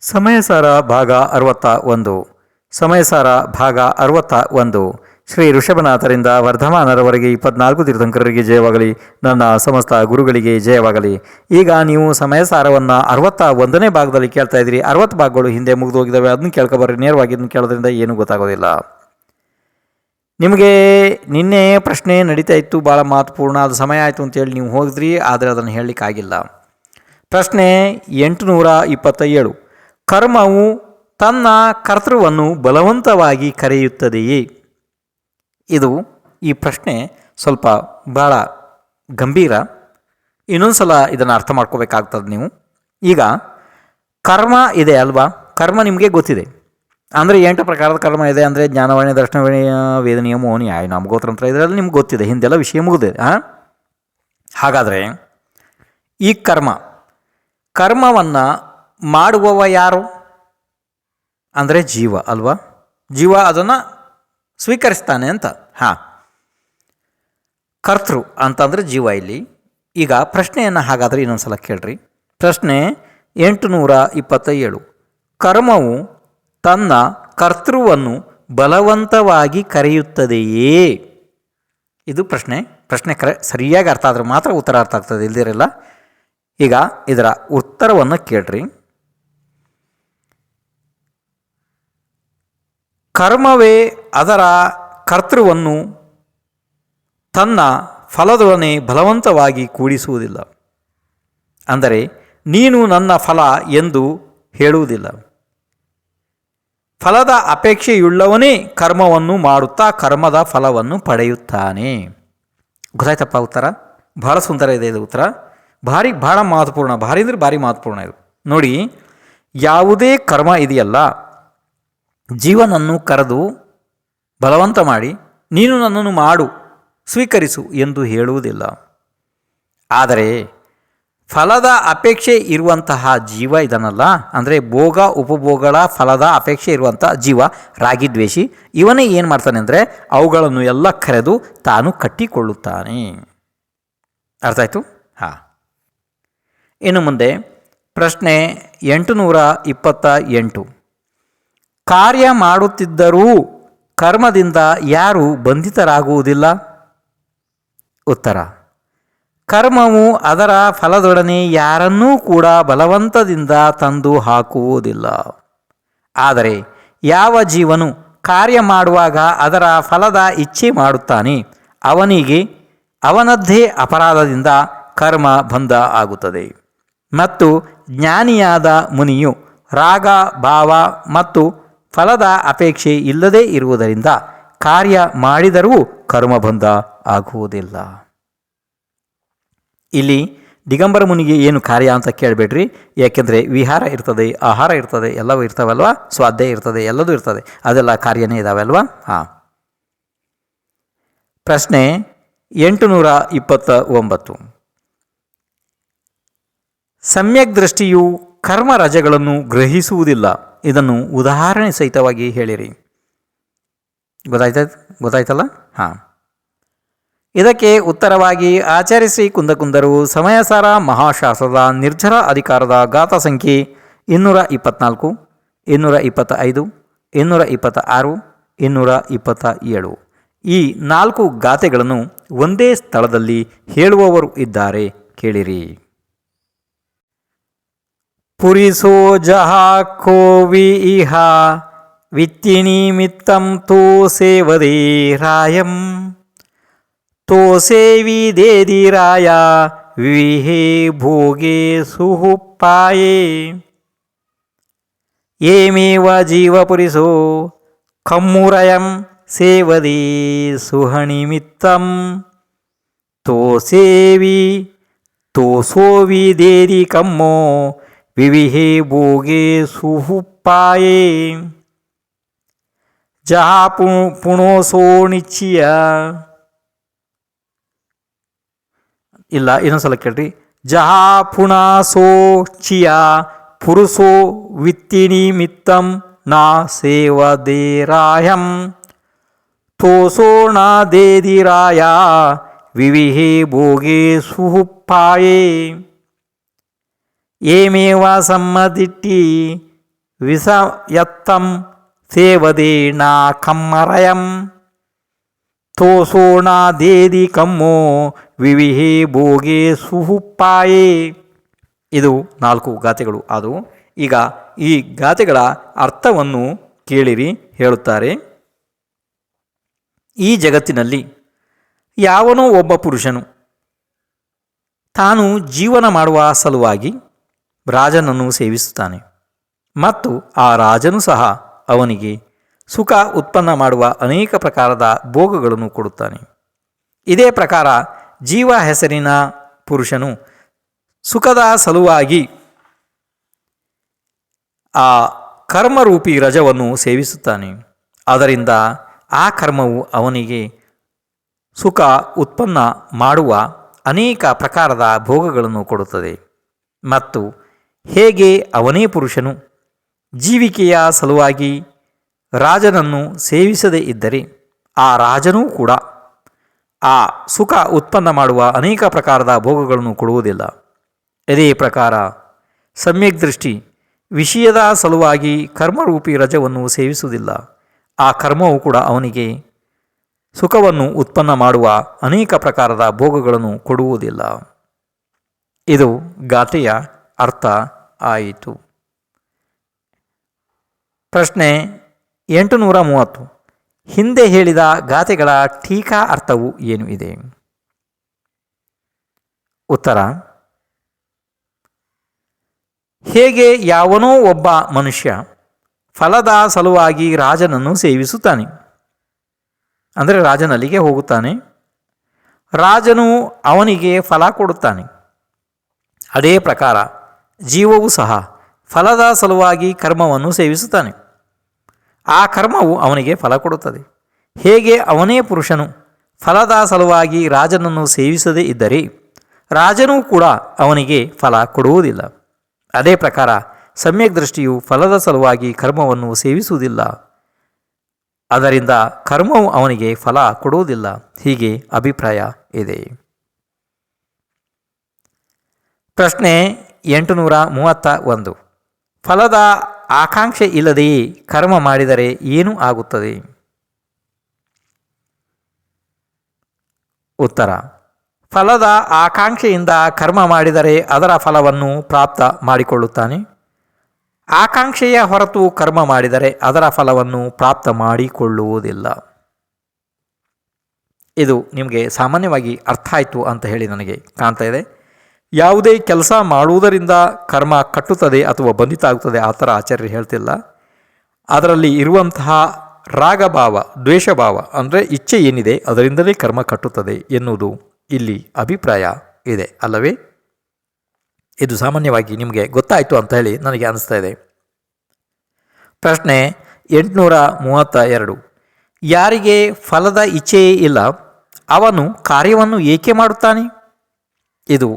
ಸಮಯಸಾರ ಭಾಗ ಅರವತ್ತ ಒಂದು. ಸಮಯಸಾರ ಭಾಗ ಅರವತ್ತ ಒಂದು. ಶ್ರೀ ಋಷಭನಾಥರಿಂದ ವರ್ಧಮಾನರವರೆಗೆ ಇಪ್ಪತ್ನಾಲ್ಕು ತೀರ್ಥಂಕರರಿಗೆ ಜಯವಾಗಲಿ. ನನ್ನ ಸಮಸ್ತ ಗುರುಗಳಿಗೆ ಜಯವಾಗಲಿ. ಈಗ ನೀವು ಸಮಯಸಾರವನ್ನು ಅರವತ್ತ ಒಂದನೇ ಭಾಗದಲ್ಲಿ ಕೇಳ್ತಾ ಇದ್ದೀರಿ. ಅರವತ್ತು ಭಾಗಗಳು ಹಿಂದೆ ಮುಗಿದು ಹೋಗಿದ್ದಾವೆ ಅದನ್ನು ಕೇಳ್ಕೊಬರ್ರಿ. ನೇರವಾಗಿ ಇದನ್ನು ಕೇಳೋದ್ರಿಂದ ಏನೂ ಗೊತ್ತಾಗೋದಿಲ್ಲ. ನಿಮಗೆ ನಿನ್ನೆ ಪ್ರಶ್ನೆ ನಡೀತಾ ಇತ್ತು. ಭಾಳ ಮಹತ್ವಪೂರ್ಣ. ಅದು ಸಮಯ ಆಯಿತು ಅಂತೇಳಿ ನೀವು ಹೋಗಿದ್ರಿ ಆದರೆ ಅದನ್ನು ಹೇಳಲಿಕ್ಕಾಗಿಲ್ಲ. ಪ್ರಶ್ನೆ ಎಂಟುನೂರ ಇಪ್ಪತ್ತ ಏಳು ಕರ್ಮವು ತನ್ನ ಕರ್ತೃವನ್ನು ಬಲವಂತವಾಗಿ ಕರೆಯುತ್ತದೆಯೇ? ಇದು ಈ ಪ್ರಶ್ನೆ ಸ್ವಲ್ಪ ಭಾಳ ಗಂಭೀರ. ಇನ್ನೊಂದು ಸಲ ಇದನ್ನು ಅರ್ಥ ಮಾಡ್ಕೋಬೇಕಾಗ್ತದೆ ನೀವು. ಈಗ, ಕರ್ಮ ಇದೆ ಅಲ್ವಾ? ಕರ್ಮ ನಿಮಗೆ ಗೊತ್ತಿದೆ. ಅಂದರೆ ಎಂಟು ಪ್ರಕಾರದ ಕರ್ಮ ಇದೆ ಅಂದರೆ ಜ್ಞಾನವಾಣಿ, ದರ್ಶನವಾಣಿ ವೇದನೀಯ ನಿಯಮ ನ್ಯಾಯ ನಾಮಗೋತಂತ್ರ ಇದರಲ್ಲಿ ನಿಮ್ಗೆ ಗೊತ್ತಿದೆ. ಹಿಂದೆಲ್ಲ ವಿಷಯ ಮುಗಿದಿದೆ ಹಾಂ ಹಾಗಾದರೆ ಈ ಕರ್ಮ, ಕರ್ಮವನ್ನು ಮಾಡುವವ ಯಾರು? ಅಂದರೆ ಜೀವ, ಅಲ್ವಾ? ಜೀವ ಅದನ್ನು ಸ್ವೀಕರಿಸ್ತಾನೆ ಅಂತ. ಹಾಂ. ಕರ್ತೃ ಅಂತಂದರೆ ಜೀವ ಇಲ್ಲಿ. ಈಗ ಪ್ರಶ್ನೆಯನ್ನು ಹಾಗಾದರೆ ಇನ್ನೊಂದು ಸಲ ಕೇಳ್ರಿ. ಪ್ರಶ್ನೆ ಎಂಟುನೂರ ಇಪ್ಪತ್ತ ಏಳು ಕರ್ಮವು ತನ್ನ ಕರ್ತೃವನ್ನು ಬಲವಂತವಾಗಿ ಕರೆಯುತ್ತದೆಯೇ? ಇದು ಪ್ರಶ್ನೆ. ಪ್ರಶ್ನೆ ಕರೆ ಸರಿಯಾಗಿ ಅರ್ಥ ಆದರೆ ಮಾತ್ರ ಉತ್ತರ ಅರ್ಥ ಆಗ್ತದೆ, ಇಲ್ದಿರಲ್ಲ? ಈಗ ಇದರ ಉತ್ತರವನ್ನು ಕೇಳ್ರಿ. ಕರ್ಮವೇ ಅದರ ಕರ್ತೃವನ್ನು ತನ್ನ ಫಲದೊಡನೆ ಬಲವಂತವಾಗಿ ಕೂಡಿಸುವುದಿಲ್ಲ. ಅಂದರೆ ನೀನು ನನ್ನ ಫಲ ಎಂದು ಹೇಳುವುದಿಲ್ಲ. ಫಲದ ಅಪೇಕ್ಷೆಯುಳ್ಳವನೇ ಕರ್ಮವನ್ನು ಮಾಡುತ್ತಾ ಕರ್ಮದ ಫಲವನ್ನು ಪಡೆಯುತ್ತಾನೆ. ಗೊತ್ತಾಯ್ತಪ್ಪ ಉತ್ತರ? ಬಹಳ ಸುಂದರ ಇದೆ ಇದು ಉತ್ತರ. ಭಾರಿ ಭಾಳ ಮಹತ್ವಪೂರ್ಣ, ಭಾರಿ ಅಂದರೆ ಭಾರಿ ಮಹತ್ವಪೂರ್ಣ ಇದು. ನೋಡಿ, ಯಾವುದೇ ಕರ್ಮ ಇದೆಯಲ್ಲ ಜೀವನನ್ನು ಕರೆದು ಬಲವಂತ ಮಾಡಿ, ನೀನು ನನ್ನನ್ನು ಮಾಡು, ಸ್ವೀಕರಿಸು ಎಂದು ಹೇಳುವುದಿಲ್ಲ. ಆದರೆ ಫಲದ ಅಪೇಕ್ಷೆ ಇರುವಂತಹ ಜೀವ ಇದನ್ನಲ್ಲ ಅಂದರೆ ಭೋಗ, ಉಪಭೋಗಗಳ ಫಲದ ಅಪೇಕ್ಷೆ ಇರುವಂಥ ಜೀವ, ರಾಗಿ ದ್ವೇಷಿ, ಇವನೇ ಏನು ಮಾಡ್ತಾನೆ ಅಂದರೆ ಅವುಗಳನ್ನು ಎಲ್ಲ ಕರೆದು ತಾನು ಕಟ್ಟಿಕೊಳ್ಳುತ್ತಾನೆ. ಅರ್ಥ ಆಯಿತು ಹಾಂ. ಇನ್ನು ಮುಂದೆ ಪ್ರಶ್ನೆ ಎಂಟುನೂರ ಇಪ್ಪತ್ತ ಎಂಟು. ಕಾರ್ಯ ಮಾಡುತ್ತಿದ್ದರೂ ಕರ್ಮದಿಂದ ಯಾರು ಬಂಧಿತರಾಗುವುದಿಲ್ಲ? ಉತ್ತರ. ಕರ್ಮವು ಅದರ ಫಲದೊಡನೆ ಯಾರನ್ನೂ ಕೂಡ ಬಲವಂತದಿಂದ ತಂದು ಹಾಕುವುದಿಲ್ಲ. ಆದರೆ ಯಾವ ಜೀವನು ಕಾರ್ಯ ಮಾಡುವಾಗ ಅದರ ಫಲದ ಇಚ್ಛೆ ಮಾಡುತ್ತಾನೆ, ಅವನಿಗೆ ಅವನದ್ದೇ ಅಪರಾಧದಿಂದ ಕರ್ಮ ಬಂಧ ಆಗುತ್ತದೆ. ಮತ್ತು ಜ್ಞಾನಿಯಾದ ಮುನಿಯು ರಾಗ, ಭಾವ ಮತ್ತು ಫಲದ ಅಪೇಕ್ಷೆ ಇಲ್ಲದೇ ಇರುವುದರಿಂದ ಕಾರ್ಯ ಮಾಡಿದರೂ ಕರ್ಮಬಂಧ ಆಗುವುದಿಲ್ಲ. ಇಲ್ಲಿ ದಿಗಂಬರ ಮುನಿಗೆ ಏನು ಕಾರ್ಯ ಅಂತ ಕೇಳಬೇಡ್ರಿ. ಯಾಕೆಂದರೆ ವಿಹಾರ ಇರ್ತದೆ, ಆಹಾರ ಇರ್ತದೆ, ಎಲ್ಲವೂ ಇರ್ತಾವಲ್ವಾ? ಸ್ವಾಧ್ಯಾಯ ಇರ್ತದೆ, ಎಲ್ಲದೂ ಇರ್ತದೆ. ಅದೆಲ್ಲ ಕಾರ್ಯನೇ ಇದ್ದಾವೆ ಅಲ್ವಾ? ಹಾಂ. ಪ್ರಶ್ನೆ ಎಂಟುನೂರ ಇಪ್ಪತ್ತ ಒಂಬತ್ತು. ಸಮ್ಯಕ್ ದೃಷ್ಟಿಯು ಕರ್ಮ ರಜಗಳನ್ನು ಗ್ರಹಿಸುವುದಿಲ್ಲ. ಇದನ್ನು ಉದಾಹರಣೆ ಸಹಿತವಾಗಿ ಹೇಳಿರಿ. ಗೊತ್ತಾಯ್ತ, ಗೊತ್ತಾಯ್ತಲ್ಲ? ಹಾಂ. ಇದಕ್ಕೆ ಉತ್ತರವಾಗಿ ಆಚರಿಸಿ ಕುಂದಕುಂದರು ಸಮಯಸಾರ ಮಹಾಶಾಸ್ತ್ರದ ನಿರ್ಜರ ಅಧಿಕಾರದ ಗಾಥಾ ಸಂಖ್ಯೆ ಇನ್ನೂರ ಇಪ್ಪತ್ತ್ನಾಲ್ಕು ಇನ್ನೂರ ಇಪ್ಪತ್ತ ಐದು ಇನ್ನೂರ ಇಪ್ಪತ್ತ ಆರು ಇನ್ನೂರ ಇಪ್ಪತ್ತ ಏಳು ಈ ನಾಲ್ಕು ಗಾಥೆಗಳನ್ನು ಒಂದೇ ಸ್ಥಳದಲ್ಲಿ ಹೇಳುವವರು ಇದ್ದಾರೆ, ಕೇಳಿರಿ. पुरीशो जहा कोवि इहा, वित्तिनिमित्तं तो सेवदे रायं तो सेवि देदिराया विहे भोगे सुहुपाये येमेव जीवपुरिशो खम्मुरयं सेवदे सुहनिमित्तं तो सेवि तो सोवि देदि कम्मो ಭೋಗೆ ಸುಹುಪ್ಪಾಯೇ ಜಹಾ ಪು ಪುಣೋಸೋ ನಿಚ್ಚಿಯ ಇಲ್ಲ ಇನ್ನೊಂದ್ಸಲ ಕೇಳ್ರಿ ಜಹಾ ಪುಣಾಸೋ ಚಿಯ ಪುರುಷೋ ವಿತ್ತಿನಿ ಮಿತ್ತಂ ನಾ ಸೇವದೇರಾಯಂ ತೋಸೋ ನಾ ದೇದಿರಾಯ ವಿವಿಹೇ ಭೋಗೆ ಸುಹುಪ್ಪಾಯೇ ಏಮೇವ ಸಮ್ಮದಿಟ್ಟಿ ವಿಷಯತ್ತಂ ಸೇವದೇಣ ಕಮ್ಮರಯಂ. ತೋಸೋಣಾದೇದಿ ಕಮ್ಮೋ ವಿವಿಹೆ ಭೋಗೆ ಸುಹುಪ್ಪಾಯೇ. ಇದು ನಾಲ್ಕು ಗಾತೆಗಳು ಆದವು. ಈಗ ಈ ಗಾತೆಗಳ ಅರ್ಥವನ್ನು ಕೇಳಿರಿ ಹೇಳುತ್ತಾರೆ. ಈ ಜಗತ್ತಿನಲ್ಲಿ ಯಾವನೋ ಒಬ್ಬ ಪುರುಷನು ತಾನು ಜೀವನ ಮಾಡುವ ಸಲುವಾಗಿ ರಾಜನನ್ನು ಸೇವಿಸುತ್ತಾನೆ. ಮತ್ತು ಆ ರಾಜನು ಸಹ ಅವನಿಗೆ ಸುಖ ಉತ್ಪನ್ನ ಮಾಡುವ ಅನೇಕ ಪ್ರಕಾರದ ಭೋಗಗಳನ್ನು ಕೊಡುತ್ತಾನೆ. ಇದೇ ಪ್ರಕಾರ ಜೀವ ಹೆಸರಿನ ಪುರುಷನು ಸುಖದ ಸಲುವಾಗಿ ಆ ಕರ್ಮರೂಪಿ ರಜವನ್ನು ಸೇವಿಸುತ್ತಾನೆ. ಅದರಿಂದ ಆ ಕರ್ಮವು ಅವನಿಗೆ ಸುಖ ಉತ್ಪನ್ನ ಮಾಡುವ ಅನೇಕ ಪ್ರಕಾರದ ಭೋಗಗಳನ್ನು ಕೊಡುತ್ತದೆ. ಮತ್ತು ಹೇಗೆ ಅವನೇ ಪುರುಷನು? ಜೀವಿಕೆಯ ಸಲುವಾಗಿ ರಾಜನನ್ನು ಸೇವಿಸದೇ ಇದ್ದರೆ ಆ ರಾಜನೂ ಕೂಡ ಆ ಸುಖ ಉತ್ಪನ್ನ ಮಾಡುವ ಅನೇಕ ಪ್ರಕಾರದ ಭೋಗಗಳನ್ನು ಕೊಡುವುದಿಲ್ಲ. ಇದೇ ಪ್ರಕಾರ ಸಮ್ಯಕ್ ದೃಷ್ಟಿ ವಿಷಯದ ಸಲುವಾಗಿ ಕರ್ಮರೂಪಿ ರಜವನ್ನು ಸೇವಿಸುವುದಿಲ್ಲ. ಆ ಕರ್ಮವು ಕೂಡ ಅವನಿಗೆ ಸುಖವನ್ನು ಉತ್ಪನ್ನ ಮಾಡುವ ಅನೇಕ ಪ್ರಕಾರದ ಭೋಗಗಳನ್ನು ಕೊಡುವುದಿಲ್ಲ. ಇದು ಗಾಥೆಯ ಅರ್ಥ ಆಯಿತು. ಪ್ರಶ್ನೆ ಎಂಟುನೂರ ಮೂವತ್ತು ಹಿಂದೆ ಹೇಳಿದ ಗಾಥೆಗಳ ಟೀಕಾ ಅರ್ಥವು ಏನು ಇದೆ? ಉತ್ತರ. ಹೇಗೆ ಯಾವನೋ ಒಬ್ಬ ಮನುಷ್ಯ ಫಲದ ಸಲುವಾಗಿ ರಾಜನನ್ನು ಸೇವಿಸುತ್ತಾನೆ? ಅಂದರೆ ರಾಜನಲ್ಲಿಗೆ ಹೋಗುತ್ತಾನೆ. ರಾಜನು ಅವನಿಗೆ ಫಲ ಕೊಡುತ್ತಾನೆ. ಅದೇ ಪ್ರಕಾರ ಜೀವವು ಸಹ ಫಲದ ಸಲುವಾಗಿ ಕರ್ಮವನ್ನು ಸೇವಿಸುತ್ತಾನೆ. ಆ ಕರ್ಮವು ಅವನಿಗೆ ಫಲ ಕೊಡುತ್ತದೆ. ಹೇಗೆ ಅವನೇ ಪುರುಷನು ಫಲದ ಸಲುವಾಗಿ ರಾಜನನ್ನು ಸೇವಿಸದೇ ಇದ್ದರೆ ರಾಜನೂ ಕೂಡ ಅವನಿಗೆ ಫಲ ಕೊಡುವುದಿಲ್ಲ. ಅದೇ ಪ್ರಕಾರ ಸಮ್ಯಕ್ ದೃಷ್ಟಿಯು ಫಲದ ಸಲುವಾಗಿ ಕರ್ಮವನ್ನು ಸೇವಿಸುವುದಿಲ್ಲ. ಅದರಿಂದ ಕರ್ಮವು ಅವನಿಗೆ ಫಲ ಕೊಡುವುದಿಲ್ಲ. ಹೀಗೆ ಅಭಿಪ್ರಾಯ ಇದೆ. ಪ್ರಶ್ನೆ ಎಂಟುನೂರ ಮೂವತ್ತ ಒಂದು ಫಲದ ಆಕಾಂಕ್ಷೆ ಇಲ್ಲದೆಯೇ ಕರ್ಮ ಮಾಡಿದರೆ ಏನು ಆಗುತ್ತದೆ? ಉತ್ತರ. ಫಲದ ಆಕಾಂಕ್ಷೆಯಿಂದ ಕರ್ಮ ಮಾಡಿದರೆ ಅದರ ಫಲವನ್ನು ಪ್ರಾಪ್ತ ಮಾಡಿಕೊಳ್ಳುತ್ತಾನೆ. ಆಕಾಂಕ್ಷೆಯ ಹೊರತು ಕರ್ಮ ಮಾಡಿದರೆ ಅದರ ಫಲವನ್ನು ಪ್ರಾಪ್ತ ಮಾಡಿಕೊಳ್ಳುವುದಿಲ್ಲ. ಇದು ನಿಮಗೆ ಸಾಮಾನ್ಯವಾಗಿ ಅರ್ಥ ಆಯಿತು ಅಂತ ಹೇಳಿ ನನಗೆ ಕಾಣ್ತಾ ಇದೆ. ಯಾವುದೇ ಕೆಲಸ ಮಾಡುವುದರಿಂದ ಕರ್ಮ ಕಟ್ಟುತ್ತದೆ ಅಥವಾ ಬಂಧಿತ ಆಗುತ್ತದೆ ಆ ಥರ ಆಚಾರ್ಯರು ಹೇಳ್ತಿಲ್ಲ. ಅದರಲ್ಲಿ ಇರುವಂತಹ ರಾಗಭಾವ, ದ್ವೇಷಭಾವ ಅಂದರೆ ಇಚ್ಛೆ ಏನಿದೆ ಅದರಿಂದಲೇ ಕರ್ಮ ಕಟ್ಟುತ್ತದೆ ಎನ್ನುವುದು ಇಲ್ಲಿ ಅಭಿಪ್ರಾಯ ಇದೆ, ಅಲ್ಲವೇ? ಇದು ಸಾಮಾನ್ಯವಾಗಿ ನಿಮಗೆ ಗೊತ್ತಾಯಿತು ಅಂತ ಹೇಳಿ ನನಗೆ ಅನಿಸ್ತಾ ಇದೆ. ಪ್ರಶ್ನೆ ಎಂಟುನೂರ ಮೂವತ್ತ ಎರಡು ಯಾರಿಗೆ ಫಲದ ಇಚ್ಛೆಯೇ ಇಲ್ಲ, ಅವನು ಕಾರ್ಯವನ್ನು ಏಕೆ ಮಾಡುತ್ತಾನೆ? ಇದು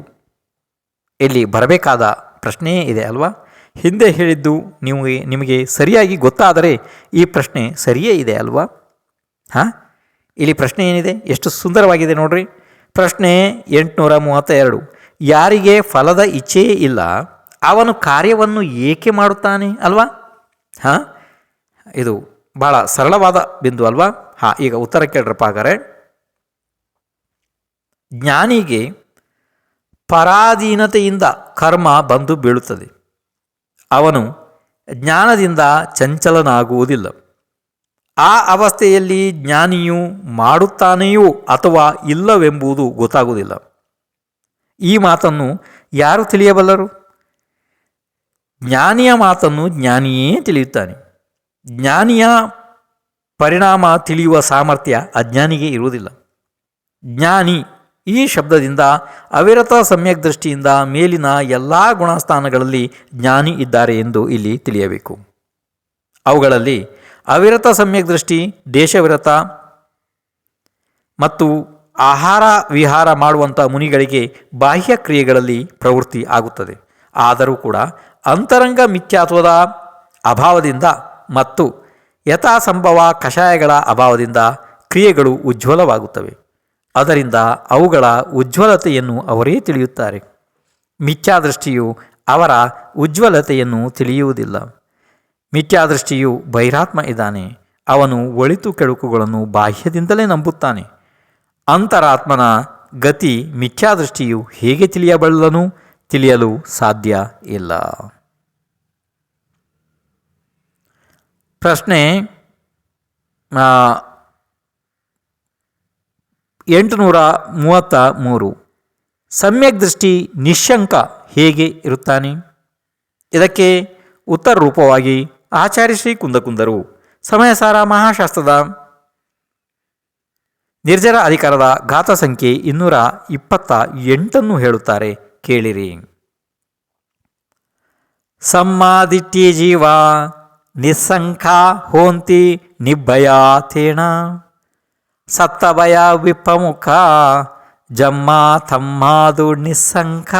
ಇಲ್ಲಿ ಬರಬೇಕಾದ ಪ್ರಶ್ನೆಯೇ ಇದೆ ಅಲ್ವಾ? ಹಿಂದೆ ಹೇಳಿದ್ದು ನಿಮಗೆ ನಿಮಗೆ ಸರಿಯಾಗಿ ಗೊತ್ತಾದರೆ ಈ ಪ್ರಶ್ನೆ ಸರಿಯೇ ಇದೆ ಅಲ್ವಾ? ಹಾಂ? ಇಲ್ಲಿ ಪ್ರಶ್ನೆ ಏನಿದೆ? ಎಷ್ಟು ಸುಂದರವಾಗಿದೆ ನೋಡ್ರಿ. ಪ್ರಶ್ನೆ ಎಂಟುನೂರ ಮೂವತ್ತ ಎರಡು ಯಾರಿಗೆ ಫಲದ ಇಚ್ಛೆಯೇ ಇಲ್ಲ, ಅವನು ಕಾರ್ಯವನ್ನು ಏಕೆ ಮಾಡುತ್ತಾನೆ ಅಲ್ವಾ? ಹಾಂ? ಇದು ಭಾಳ ಸರಳವಾದ ಬಿಂದು ಅಲ್ವಾ? ಹಾಂ, ಈಗ ಉತ್ತರ ಕೇಳ್ರಪ್ಪ ಹಾಗಾದರೆ. ಜ್ಞಾನಿಗೆ ಪರಾಧೀನತೆಯಿಂದ ಕರ್ಮ ಬಂದು ಬೀಳುತ್ತದೆ. ಅವನು ಜ್ಞಾನದಿಂದ ಚಂಚಲನಾಗುವುದಿಲ್ಲ. ಆ ಅವಸ್ಥೆಯಲ್ಲಿ ಜ್ಞಾನಿಯು ಮಾಡುತ್ತಾನೆಯೋ ಅಥವಾ ಇಲ್ಲವೆಂಬುದು ಗೊತ್ತಾಗುವುದಿಲ್ಲ. ಈ ಮಾತನ್ನು ಯಾರು ತಿಳಿಯಬಲ್ಲರು? ಜ್ಞಾನಿಯ ಮಾತನ್ನು ಜ್ಞಾನಿಯೇ ತಿಳಿಯುತ್ತಾನೆ. ಜ್ಞಾನಿಯ ಪರಿಣಾಮ ತಿಳಿಯುವ ಸಾಮರ್ಥ್ಯ ಅಜ್ಞಾನಿಗೆ ಇರುವುದಿಲ್ಲ. ಜ್ಞಾನಿ ಈ ಶಬ್ದದಿಂದ ಅವಿರತ ಸಮ್ಯಕ್ ದೃಷ್ಟಿಯಿಂದ ಮೇಲಿನ ಎಲ್ಲ ಗುಣಸ್ಥಾನಗಳಲ್ಲಿ ಜ್ಞಾನಿ ಇದ್ದಾರೆ ಎಂದು ಇಲ್ಲಿ ತಿಳಿಯಬೇಕು. ಅವುಗಳಲ್ಲಿ ಅವಿರತ ಸಮ್ಯಕ್ ದೃಷ್ಟಿ, ದೇಶವಿರತ ಮತ್ತು ಆಹಾರ ವಿಹಾರ ಮಾಡುವಂಥ ಮುನಿಗಳಿಗೆ ಬಾಹ್ಯ ಕ್ರಿಯೆಗಳಲ್ಲಿ ಪ್ರವೃತ್ತಿ ಆಗುತ್ತದೆ. ಆದರೂ ಕೂಡ ಅಂತರಂಗ ಮಿಥ್ಯಾತ್ವದ ಅಭಾವದಿಂದ ಮತ್ತು ಯಥಾಸಂಭವ ಕಷಾಯಗಳ ಅಭಾವದಿಂದ ಕ್ರಿಯೆಗಳು ಉಜ್ವಲವಾಗುತ್ತವೆ. ಅದರಿಂದ ಅವುಗಳ ಉಜ್ವಲತೆಯನ್ನು ಅವರೇ ತಿಳಿಯುತ್ತಾರೆ. ಮಿಥ್ಯಾದೃಷ್ಟಿಯು ಅವರ ಉಜ್ವಲತೆಯನ್ನು ತಿಳಿಯುವುದಿಲ್ಲ. ಮಿಥ್ಯಾದೃಷ್ಟಿಯು ಬೈರಾತ್ಮ ಇದ್ದಾನೆ. ಅವನು ಒಳಿತು ಕೆಡುಕುಗಳನ್ನು ಬಾಹ್ಯದಿಂದಲೇ ನಂಬುತ್ತಾನೆ. ಅಂತರಾತ್ಮನ ಗತಿ ಮಿಥ್ಯಾದೃಷ್ಟಿಯು ಹೇಗೆ ತಿಳಿಯಬಲ್ಲನು ತಿಳಿಯಲು ಸಾಧ್ಯ ಇಲ್ಲ. ಪ್ರಶ್ನೆ ಎಂಟುನೂರ ಮೂವತ್ತ ಮೂರು. ಸಮ್ಯಕ್ ದೃಷ್ಟಿ ನಿಶಂಕ ಹೇಗೆ ಇರುತ್ತಾನೆ? ಇದಕ್ಕೆ ಉತ್ತರ ರೂಪವಾಗಿ ಆಚಾರ್ಯ ಶ್ರೀ ಕುಂದಕುಂದರು, ಸಮಯಸಾರ ಮಹಾಶಾಸ್ತ್ರದ ನಿರ್ಜರ ಅಧಿಕಾರದ ಘಾತ ಸಂಖ್ಯೆ ಇನ್ನೂರ ಇಪ್ಪತ್ತ ಎಂಟನ್ನು ಹೇಳುತ್ತಾರೆ, ಕೇಳಿರಿ. ಸಮ್ಮಾದಿಟ್ಟಿ ಜೀವ, ನಿಸ್ಸಂಖ ಹೋಂತಿ ನಿಬ್ಬಯಾತೇಣ ಸತ್ತಭಯ ವಿಪಮುಖ ಜಮ್ಮ ತಮ್ಮಾದು ನಿಸ್ಸಂಖ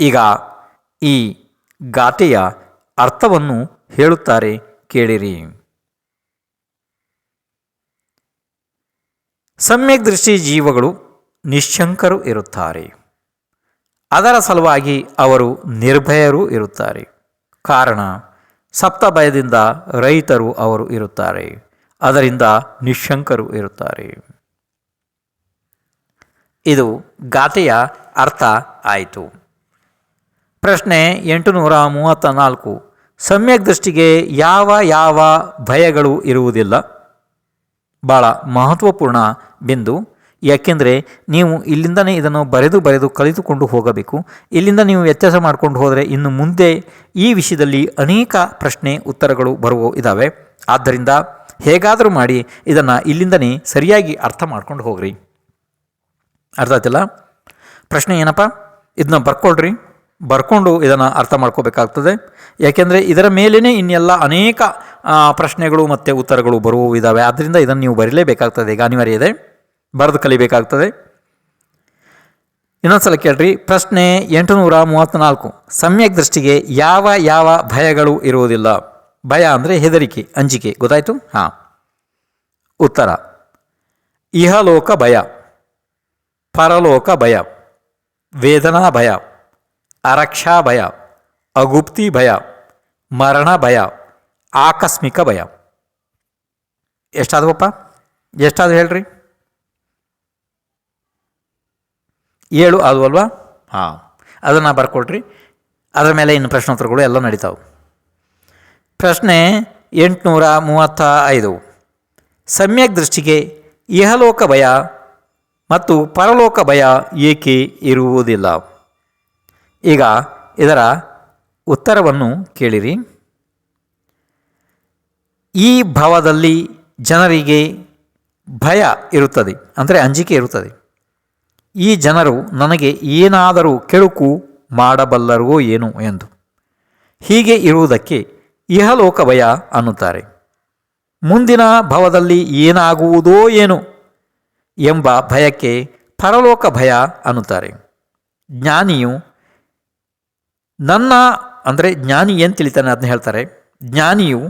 ಈಗ ಈ ಗಾಟೆಯ ಅರ್ಥವನ್ನು ಹೇಳುತ್ತಾರೆ ಕೇಳಿರಿ. ಸಮ್ಯಕ್ ದೃಷ್ಟಿ ಜೀವಗಳು ನಿಶಂಕರು ಇರುತ್ತಾರೆ. ಅದರ ಸಲುವಾಗಿ ಅವರು ನಿರ್ಭಯರು ಇರುತ್ತಾರೆ. ಕಾರಣ ಸಪ್ತ ಭಯದಿಂದ ರೈತರು ಅವರು ಇರುತ್ತಾರೆ. ಅದರಿಂದ ನಿಶಂಕರು ಇರುತ್ತಾರೆ. ಇದು ಗಾತೆಯ ಅರ್ಥ ಆಯಿತು. ಪ್ರಶ್ನೆ ಎಂಟುನೂರ ಮೂವತ್ತ ನಾಲ್ಕು ಸಮ್ಯಕ್ ದೃಷ್ಟಿಗೆ ಯಾವ ಯಾವ ಭಯಗಳು ಇರುವುದಿಲ್ಲ? ಭಾಳ ಮಹತ್ವಪೂರ್ಣ ಬಿಂದು. ಯಾಕೆಂದರೆ ನೀವು ಇಲ್ಲಿಂದನೇ ಇದನ್ನು ಬರೆದು ಬರೆದು ಕಲಿತುಕೊಂಡು ಹೋಗಬೇಕು. ಇಲ್ಲಿಂದ ನೀವು ವ್ಯತ್ಯಾಸ ಮಾಡಿಕೊಂಡು ಹೋದರೆ ಇನ್ನು ಮುಂದೆ ಈ ವಿಷಯದಲ್ಲಿ ಅನೇಕ ಪ್ರಶ್ನೆ ಉತ್ತರಗಳು ಬರುವ ಇದ್ದಾವೆ ಆದ್ದರಿಂದ ಹೇಗಾದರೂ ಮಾಡಿ ಇದನ್ನು ಇಲ್ಲಿಂದನೇ ಸರಿಯಾಗಿ ಅರ್ಥ ಮಾಡ್ಕೊಂಡು ಹೋಗ್ರಿ. ಅರ್ಥ ಆಯ್ತಿಲ್ಲ? ಪ್ರಶ್ನೆ ಏನಪ್ಪ? ಇದನ್ನ ಬರ್ಕೊಳ್ರಿ. ಬರ್ಕೊಂಡು ಇದನ್ನು ಅರ್ಥ ಮಾಡ್ಕೋಬೇಕಾಗ್ತದೆ. ಯಾಕೆಂದರೆ ಇದರ ಮೇಲೇ ಇನ್ನೆಲ್ಲ ಅನೇಕ ಪ್ರಶ್ನೆಗಳು ಮತ್ತು ಉತ್ತರಗಳು ಬರುವ ಇದ್ದಾವೆ ಆದ್ದರಿಂದ ಇದನ್ನು ನೀವು ಬರೀಲೇಬೇಕಾಗ್ತದೆ. ಈಗ ಅನಿವಾರ್ಯ ಇದೆ. ಬರೆದು ಕಲಿಬೇಕಾಗ್ತದೆ. ಇನ್ನೊಂದು ಸಲ ಕೇಳ್ರಿ. ಪ್ರಶ್ನೆ ಎಂಟುನೂರ ಮೂವತ್ತ್ನಾಲ್ಕು. ಸಮ್ಯಕ್ ದೃಷ್ಟಿಗೆ ಯಾವ ಯಾವ ಭಯಗಳು ಇರುವುದಿಲ್ಲ? ಭಯ ಅಂದರೆ ಹೆದರಿಕೆ, ಅಂಜಿಕೆ, ಗೊತ್ತಾಯಿತು? ಹಾಂ. ಉತ್ತರ. ಇಹಲೋಕ ಭಯ. ಪರಲೋಕ ಭಯ. ವೇದನಾ ಭಯ. ಅರಕ್ಷಾ ಭಯ. ಅಗುಪ್ತಿ ಭಯ. ಮರಣ ಭಯ. ಆಕಸ್ಮಿಕ ಭಯ. ಎಷ್ಟಾದವಪ್ಪ? ಎಷ್ಟಾದ್ರು ಹೇಳ್ರಿ. ಏಳು ಆದವು ಅಲ್ವಾ ಹಾಂ. ಅದನ್ನು ಬರ್ಕೊಡ್ರಿ. ಅದರ ಮೇಲೆ ಇನ್ನು ಪ್ರಶ್ನೋತ್ತರಗಳು ಎಲ್ಲ ನಡೀತಾವೆ. ಪ್ರಶ್ನೆ ಎಂಟುನೂರ ಮೂವತ್ತ ಐದು. ಸಮ್ಯಕ್ ದೃಷ್ಟಿಗೆ ಇಹಲೋಕ ಭಯ ಮತ್ತು ಪರಲೋಕ ಭಯ ಏಕೆ ಇರುವುದಿಲ್ಲ? ಈಗ ಇದರ ಉತ್ತರವನ್ನು ಕೇಳಿರಿ. ಈ ಭಾವದಲ್ಲಿ ಜನರಿಗೆ ಭಯ ಇರುತ್ತದೆ, ಅಂದರೆ ಅಂಜಿಕೆ ಇರುತ್ತದೆ. ಈ ಜನರು ನನಗೆ ಏನಾದರೂ ಕೆಡುಕು ಮಾಡಬಲ್ಲರೋ ಏನು ಎಂದು. ಹೀಗೆ ಇರುವುದಕ್ಕೆ ಇಹಲೋಕ ಭಯ ಅನ್ನುತ್ತಾರೆ. ಮುಂದಿನ ಭವದಲ್ಲಿ ಏನಾಗುವುದೋ ಏನು ಎಂಬ ಭಯಕ್ಕೆ ಪರಲೋಕ ಭಯ ಅನ್ನುತ್ತಾರೆ. ಜ್ಞಾನಿಯು ನನ್ನ ಅಂದರೆ ಜ್ಞಾನಿ ಏನು ತಿಳಿತಾನೆ ಅದನ್ನ ಹೇಳ್ತಾರೆ. ಜ್ಞಾನಿಯು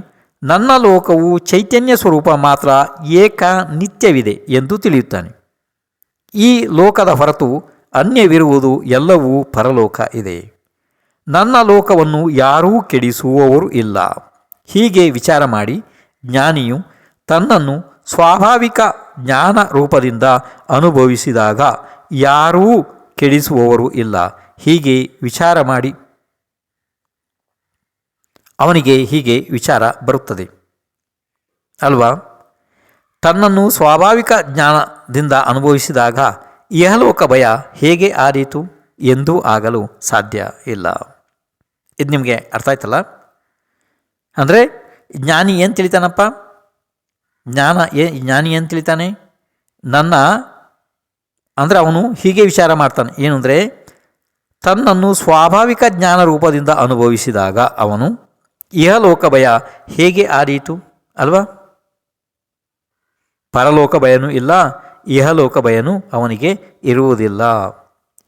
ನನ್ನ ಲೋಕವು ಚೈತನ್ಯ ಸ್ವರೂಪ ಮಾತ್ರ ಏಕ ನಿತ್ಯವಿದೆ ಎಂದು ತಿಳಿಯುತ್ತಾನೆ. ಈ ಲೋಕದ ಹೊರತು ಅನ್ಯವಿರುವುದು ಎಲ್ಲವೂ ಪರಲೋಕ ಇದೆ. ನನ್ನ ಲೋಕವನ್ನು ಯಾರೂ ಕೆಡಿಸುವವರು ಇಲ್ಲ. ಹೀಗೆ ವಿಚಾರ ಮಾಡಿ ಜ್ಞಾನಿಯು ತನ್ನನ್ನು ಸ್ವಾಭಾವಿಕ ಜ್ಞಾನ ರೂಪದಿಂದ ಅನುಭವಿಸಿದಾಗ ಯಾರೂ ಕೆಡಿಸುವವರು ಇಲ್ಲ. ಹೀಗೆ ವಿಚಾರ ಮಾಡಿ ಅವನಿಗೆ ಹೀಗೆ ವಿಚಾರ ಬರುತ್ತದೆ. ಅಲ್ವಾ? ತನ್ನನ್ನು ಸ್ವಾಭಾವಿಕ ಜ್ಞಾನದಿಂದ ಅನುಭವಿಸಿದಾಗ ಇಹಲೋಕ ಭಯ ಹೇಗೆ ಆದೀತು ಎಂದೂ ಆಗಲು ಸಾಧ್ಯ ಇಲ್ಲ. ಇದು ನಿಮಗೆ ಅರ್ಥ ಆಯ್ತಲ್ಲ? ಅಂದರೆ ಜ್ಞಾನಿ ಏನು ತಿಳಿತಾನಪ್ಪ? ಜ್ಞಾನ ಏ, ಜ್ಞಾನಿ ಏನು ತಿಳಿತಾನೆ? ನನ್ನ, ಅಂದರೆ ಅವನು ಹೀಗೆ ವಿಚಾರ ಮಾಡ್ತಾನೆ. ಏನು ಅಂದರೆ ತನ್ನನ್ನು ಸ್ವಾಭಾವಿಕ ಜ್ಞಾನ ರೂಪದಿಂದ ಅನುಭವಿಸಿದಾಗ ಅವನು ಇಹಲೋಕ ಭಯ ಹೇಗೆ ಆದೀತು ಅಲ್ವಾ? ಪರಲೋಕ ಭಯನೂ ಇಲ್ಲ, ಇಹಲೋಕ ಭಯನೂ ಅವನಿಗೆ ಇರುವುದಿಲ್ಲ.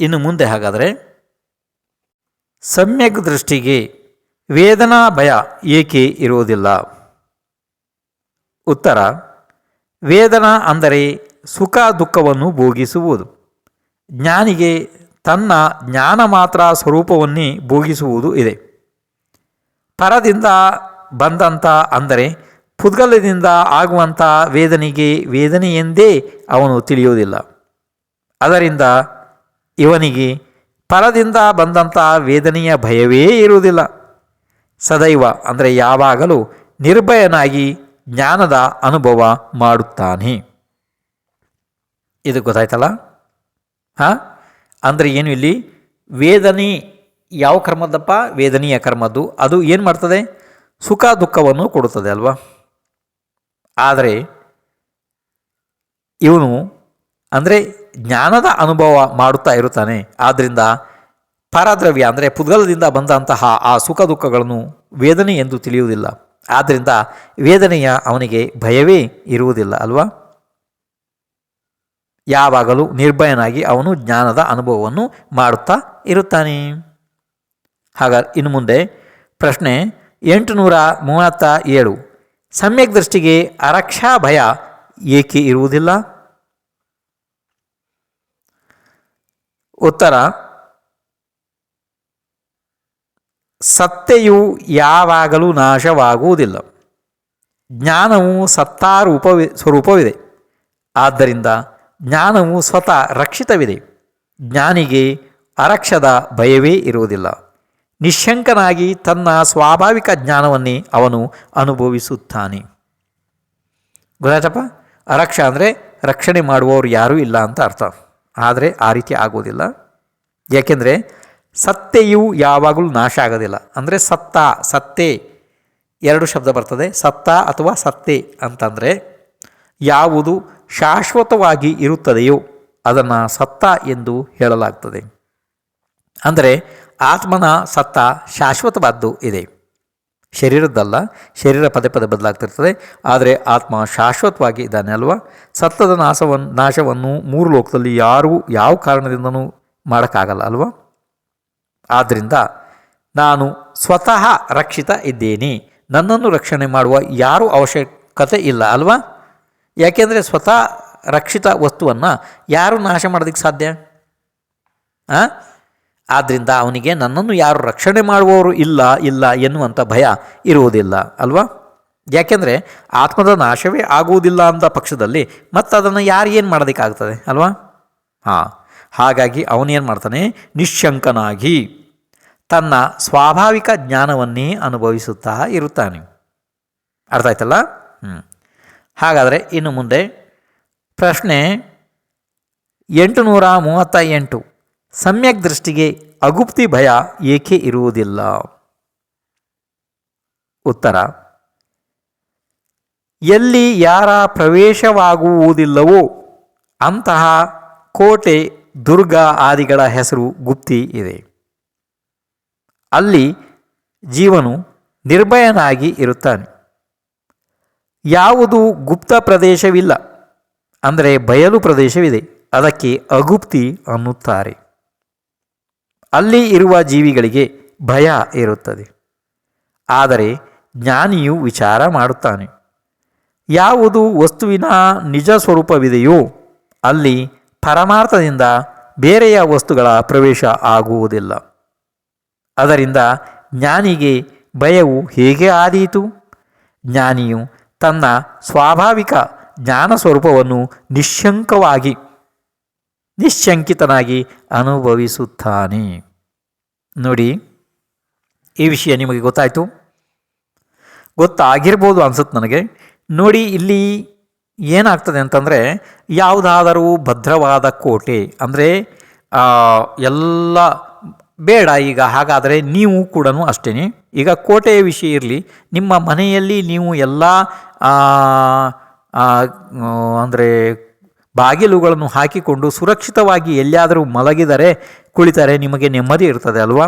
ಇನ್ನು ಮುಂದೆ ಹಾಗಾದರೆ ಸಮ್ಯಕ್ ದೃಷ್ಟಿಗೆ ವೇದನಾ ಭಯ ಏಕೆ ಇರುವುದಿಲ್ಲ? ಉತ್ತರ, ವೇದನಾ ಅಂದರೆ ಸುಖ ದುಃಖವನ್ನು ಭೋಗಿಸುವುದು. ಜ್ಞಾನಿಗೆ ತನ್ನ ಜ್ಞಾನ ಮಾತ್ರ ಸ್ವರೂಪವನ್ನೇ ಭೋಗಿಸುವುದು ಇದೆ. ಪರದಿಂದ ಬಂದಂಥ ಅಂದರೆ ಪುದ್ಗಲದಿಂದ ಆಗುವಂಥ ವೇದನೆಗೆ ವೇದನೆಯೆಂದೇ ಅವನು ತಿಳಿಯುವುದಿಲ್ಲ. ಅದರಿಂದ ಇವನಿಗೆ ಪರದಿಂದ ಬಂದಂಥ ವೇದನೆಯ ಭಯವೇ ಇರುವುದಿಲ್ಲ. ಸದೈವ ಅಂದರೆ ಯಾವಾಗಲೂ ನಿರ್ಭಯನಾಗಿ ಜ್ಞಾನದ ಅನುಭವ ಮಾಡುತ್ತಾನೆ. ಇದು ಗೊತ್ತಾಯ್ತಲ್ಲ? ಹಾಂ ಅಂದರೆ ಏನು ಇಲ್ಲಿ? ವೇದನೆ ಯಾವ ಕರ್ಮದ್ದಪ್ಪ? ವೇದನೆಯ ಕರ್ಮದ್ದು. ಅದು ಏನು ಮಾಡ್ತದೆ? ಸುಖ ದುಃಖವನ್ನು ಕೊಡುತ್ತದೆ ಅಲ್ವಾ? ಆದರೆ ಇವನು ಅಂದರೆ ಜ್ಞಾನದ ಅನುಭವ ಮಾಡುತ್ತಾ ಇರುತ್ತಾನೆ. ಆದ್ದರಿಂದ ಪರದ್ರವ್ಯ ಅಂದರೆ ಪುದ್ಗಲದಿಂದ ಬಂದಂತಹ ಆ ಸುಖ ದುಃಖಗಳನ್ನು ವೇದನೆ ಎಂದು ತಿಳಿಯುವುದಿಲ್ಲ. ಆದ್ದರಿಂದ ವೇದನೆಯ ಅವನಿಗೆ ಭಯವೇ ಇರುವುದಿಲ್ಲ ಅಲ್ವಾ? ಯಾವಾಗಲೂ ನಿರ್ಭಯನಾಗಿ ಅವನು ಜ್ಞಾನದ ಅನುಭವವನ್ನು ಮಾಡುತ್ತಾ ಇರುತ್ತಾನೆ. ಹಾಗ ಇನ್ನು ಮುಂದೆ ಪ್ರಶ್ನೆ ಎಂಟುನೂರ ಮೂವತ್ತ ಏಳು. ಸಮ್ಯಕ್ ದೃಷ್ಟಿಗೆ ಅರಕ್ಷಾ ಭಯ ಏಕೆ ಇರುವುದಿಲ್ಲ? ಉತ್ತರ. ಸತ್ತೆಯು ಯಾವಾಗಲೂ ನಾಶವಾಗುವುದಿಲ್ಲ. ಜ್ಞಾನವು ಸತ್ತಾರೂಪ ಸ್ವರೂಪವಿದೆ. ಆದ್ದರಿಂದ ಜ್ಞಾನವು ಸ್ವತಃ ರಕ್ಷಿತವಿದೆ. ಜ್ಞಾನಿಗೆ ಅರಕ್ಷದ ಭಯವೇ ಇರುವುದಿಲ್ಲ. ನಿಶಂಕನಾಗಿ ತನ್ನ ಸ್ವಾಭಾವಿಕ ಜ್ಞಾನವನ್ನೇ ಅವನು ಅನುಭವಿಸುತ್ತಾನೆ. ಗೊತ್ತಾಯ್ತಪ್ಪ ಅರಕ್ಷ ಅಂದರೆ ರಕ್ಷಣೆ ಮಾಡುವವರು ಯಾರೂ ಇಲ್ಲ ಅಂತ ಅರ್ಥ. ಆದರೆ ಆ ರೀತಿ ಆಗೋದಿಲ್ಲ. ಏಕೆಂದರೆ ಸತ್ತೆಯು ಯಾವಾಗಲೂ ನಾಶ ಆಗೋದಿಲ್ಲ. ಅಂದರೆ ಸತ್ತ, ಸತ್ತೆ ಎರಡು ಶಬ್ದ ಬರ್ತದೆ. ಸತ್ತ ಅಥವಾ ಸತ್ತೆ ಅಂತಂದರೆ ಯಾವುದು ಶಾಶ್ವತವಾಗಿ ಇರುತ್ತದೆಯೋ ಅದನ್ನು ಸತ್ತ ಎಂದು ಹೇಳಲಾಗ್ತದೆ. ಅಂದರೆ ಆತ್ಮನ ಸತ್ತ ಶಾಶ್ವತವಾದ್ದು ಇದೆ. ಶರೀರದ್ದಲ್ಲ, ಶರೀರ ಪದೇ ಪದೇ ಬದಲಾಗ್ತಿರ್ತದೆ. ಆದರೆ ಆತ್ಮ ಶಾಶ್ವತವಾಗಿ ಇದ್ದಾನೆ ಅಲ್ವಾ? ಸತ್ತದ ನಾಶವನ್ನು ನಾಶವನ್ನು ಮೂರು ಲೋಕದಲ್ಲಿ ಯಾರೂ, ಯಾವ ಕಾರಣದಿಂದನೂ ಮಾಡೋಕ್ಕಾಗಲ್ಲ ಅಲ್ವಾ? ಆದ್ದರಿಂದ ನಾನು ಸ್ವತಃ ರಕ್ಷಿತ ಇದ್ದೇನೆ. ನನ್ನನ್ನು ರಕ್ಷಣೆ ಮಾಡುವ ಯಾರೂ ಅವಶ್ಯಕತೆ ಇಲ್ಲ ಅಲ್ವಾ? ಯಾಕೆಂದರೆ ಸ್ವತಃ ರಕ್ಷಿತ ವಸ್ತುವನ್ನು ಯಾರು ನಾಶ ಮಾಡೋದಕ್ಕೆ ಸಾಧ್ಯ? ಆ? ಆದ್ದರಿಂದ ಅವನಿಗೆ ನನ್ನನ್ನು ಯಾರು ರಕ್ಷಣೆ ಮಾಡುವವರು ಇಲ್ಲ ಇಲ್ಲ ಎನ್ನುವಂಥ ಭಯ ಇರುವುದಿಲ್ಲ, ಅಲ್ವಾ? ಯಾಕೆಂದರೆ ಆತ್ಮದ ನಾಶವೇ ಆಗುವುದಿಲ್ಲ ಅಂದ ಪಕ್ಷದಲ್ಲಿ ಮತ್ತು ಅದನ್ನು ಯಾರು ಏನು ಮಾಡೋದಕ್ಕಾಗ್ತದೆ, ಅಲ್ವಾ? ಹಾಂ, ಹಾಗಾಗಿ ಅವನೇನು ಮಾಡ್ತಾನೆ? ನಿಶಂಕನಾಗಿ ತನ್ನ ಸ್ವಾಭಾವಿಕ ಜ್ಞಾನವನ್ನೇ ಅನುಭವಿಸುತ್ತಾ ಇರುತ್ತಾನೆ. ಅರ್ಥ ಆಯ್ತಲ್ಲ? ಹ್ಞೂ ಹಾಗಾದರೆ ಇನ್ನು ಮುಂದೆ ಪ್ರಶ್ನೆ ಎಂಟುನೂರ ಮೂವತ್ತ ಎಂಟು. ಸಮ್ಯಕ್ ದೃಷ್ಟಿಗೆ ಅಗುಪ್ತಿ ಭಯ ಏಕೆ ಇರುವುದಿಲ್ಲ? ಉತ್ತರ, ಎಲ್ಲಿ ಯಾರ ಪ್ರವೇಶವಾಗುವುದಿಲ್ಲವೋ ಅಂತಹ ಕೋಟೆ, ದುರ್ಗ ಆದಿಗಳ ಹೆಸರು ಗುಪ್ತಿ ಇದೆ. ಅಲ್ಲಿ ಜೀವನು ನಿರ್ಭಯನಾಗಿ ಇರುತ್ತಾನೆ. ಯಾವುದು ಗುಪ್ತ ಪ್ರದೇಶವಿಲ್ಲ, ಅಂದರೆ ಬಯಲು ಪ್ರದೇಶವಿದೆ, ಅದಕ್ಕೆ ಅಗುಪ್ತಿ ಅನ್ನುತ್ತಾರೆ. ಅಲ್ಲಿ ಇರುವ ಜೀವಿಗಳಿಗೆ ಭಯ ಇರುತ್ತದೆ. ಆದರೆ ಜ್ಞಾನಿಯು ವಿಚಾರ ಮಾಡುತ್ತಾನೆ. ಯಾವುದು ವಸ್ತುವಿನ ನಿಜ ಸ್ವರೂಪವಿದೆಯೋ ಅಲ್ಲಿ ಪರಮಾರ್ಥದಿಂದ ಬೇರೆಯ ವಸ್ತುಗಳ ಪ್ರವೇಶ ಆಗುವುದಿಲ್ಲ. ಅದರಿಂದ ಜ್ಞಾನಿಗೆ ಭಯವು ಹೇಗೆ ಆದೀತು? ಜ್ಞಾನಿಯು ತನ್ನ ಸ್ವಾಭಾವಿಕ ಜ್ಞಾನ ಸ್ವರೂಪವನ್ನು ನಿಶಂಕವಾಗಿ ನಿಶ್ಶಂಕಿತನಾಗಿ ಅನುಭವಿಸುತ್ತಾನೆ. ನೋಡಿ, ಈ ವಿಷಯ ನಿಮಗೆ ಗೊತ್ತಾಯಿತು? ಗೊತ್ತಾಗಿರ್ಬೋದು ಅನ್ಸುತ್ತೆ ನನಗೆ. ನೋಡಿ, ಇಲ್ಲಿ ಏನಾಗ್ತದೆ ಅಂತಂದರೆ, ಯಾವುದಾದರೂ ಭದ್ರವಾದ ಕೋಟೆ, ಅಂದರೆ ಎಲ್ಲ ಬೇಡ ಈಗ, ಹಾಗಾದರೆ ನೀವು ಕೂಡ ಅಷ್ಟೇ ಈಗ ಕೋಟೆಯ ವಿಷಯ ಇರಲಿ, ನಿಮ್ಮ ಮನೆಯಲ್ಲಿ ನೀವು ಎಲ್ಲ ಅಂದರೆ ಬಾಗಿಲುಗಳನ್ನು ಹಾಕಿಕೊಂಡು ಸುರಕ್ಷಿತವಾಗಿ ಎಲ್ಲಿಯಾದರೂ ಮಲಗಿದರೆ ಕುಳಿತರೆ ನಿಮಗೆ ನೆಮ್ಮದಿ ಇರ್ತದೆ ಅಲ್ವಾ?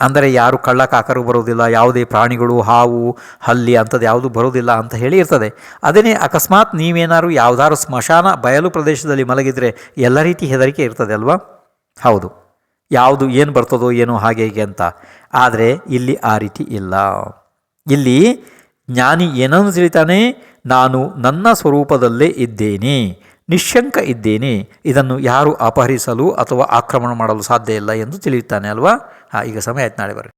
ಅಂದರೆ ಯಾರು ಕಳ್ಳ ಕಾಕರು ಬರೋದಿಲ್ಲ ಯಾವುದೇ ಪ್ರಾಣಿಗಳು, ಹಾವು, ಹಲ್ಲಿ ಅಂಥದ್ದು ಯಾವುದು ಬರೋದಿಲ್ಲ ಅಂತ ಹೇಳಿ ಇರ್ತದೆ. ಅದೇನೇ ಅಕಸ್ಮಾತ್ ನೀವೇನಾದ್ರು ಯಾವುದಾದ್ರು ಸ್ಮಶಾನ ಬಯಲು ಪ್ರದೇಶದಲ್ಲಿ ಮಲಗಿದರೆ ಎಲ್ಲ ರೀತಿ ಹೆದರಿಕೆ ಇರ್ತದೆ ಅಲ್ವಾ? ಹೌದು. ಯಾವುದು, ಏನು ಬರ್ತದೋ, ಏನೋ ಹಾಗೆ ಹೀಗೆ ಅಂತ. ಆದರೆ ಇಲ್ಲಿ ಆ ರೀತಿ ಇಲ್ಲ. ಇಲ್ಲಿ ಜ್ಞಾನಿ ಏನನ್ನು ತಿಳಿತಾನೆ ನಾನು ನನ್ನ ಸ್ವರೂಪದಲ್ಲೇ ಇದ್ದೇನೆ. ನಿಶಂಕ ಇದ್ದೇನೆ. ಇದನ್ನು ಯಾರು ಅಪಹರಿಸಲು ಅಥವಾ ಆಕ್ರಮಣ ಮಾಡಲು ಸಾಧ್ಯ ಇಲ್ಲ ಎಂದು ತಿಳಿಯುತ್ತಾನೆ ಅಲ್ವಾ? ಹಾಂ, ಈಗ ಸಮಯ ಆಯ್ತು, ನಾಳೆ ಬರ್ರಿ